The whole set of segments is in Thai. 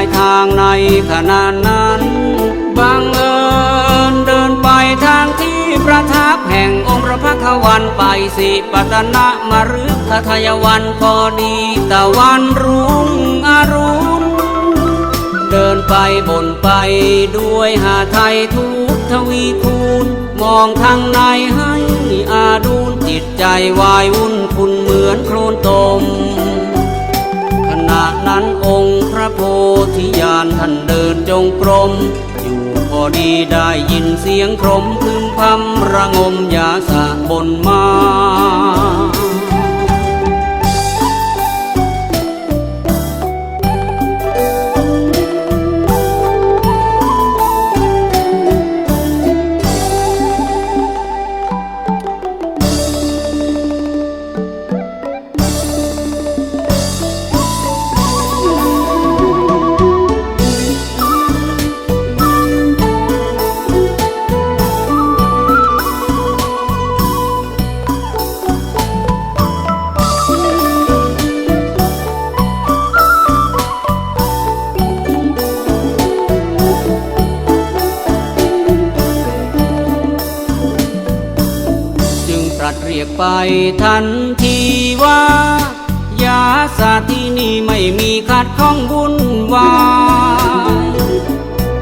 ายทางในขณะนั้นบังเอิญเดินไปทางที่ประทับแห่งองค์พระพักวันไปสิปัตนะมารึกทายวันพอดีตะวันรุ่งอรุณเดินไปบนไปด้วยหาไทยทุกทวีคูณมองทางในให้อาดูนจิตใจวายวุ่นคุณเหมือนโคลนตมขณะนั้นองค์ โพธิญาณท่านเดินจงกรม อยู่พอดีได้ยินเสียงครมพึมพำระงมยาสะบนม ตรัสเรียกไปทันทีว่ายาสาที่นี่ไม่มีขัดข้องวุ่นวาย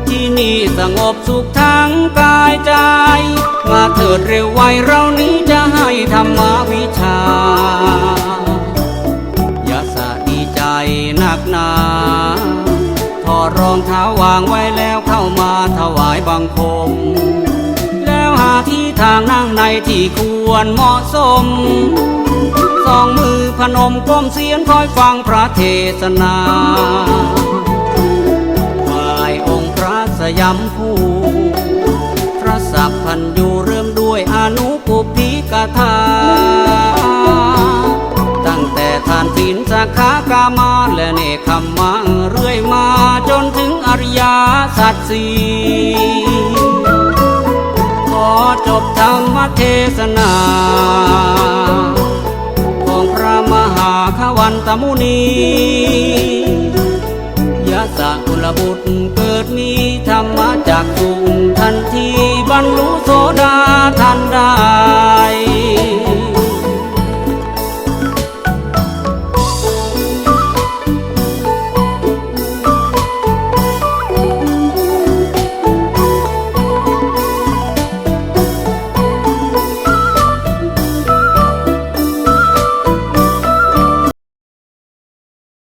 ที่นี่สงบสุขทั้งกายใจ มาเถิดเร็วไวเรานี้จะให้ธรรมวิชายาสาดีใจหนักหนาถอดรองเท้าวางไว้แล้วเข้ามาถวายบังคม ทางนั่งในที่ควรเหมาะสม สองมือพนมก้มเสียนคอยฟังพระเทศนาฝ่ายองค์พระสยามภูพระสัพพันอยู่เริ่มด้วยอนุปุพิกถาตั้งแต่ทานศีลสาขากามาและเนคขมมาเรื่อยมาจนถึงอริยสัจสี่ เทศนา ของพระมหาขวันตมุนียะสะกุลบุตรเกิดมีธรรมจากสุงทันทีบรรลุโสดา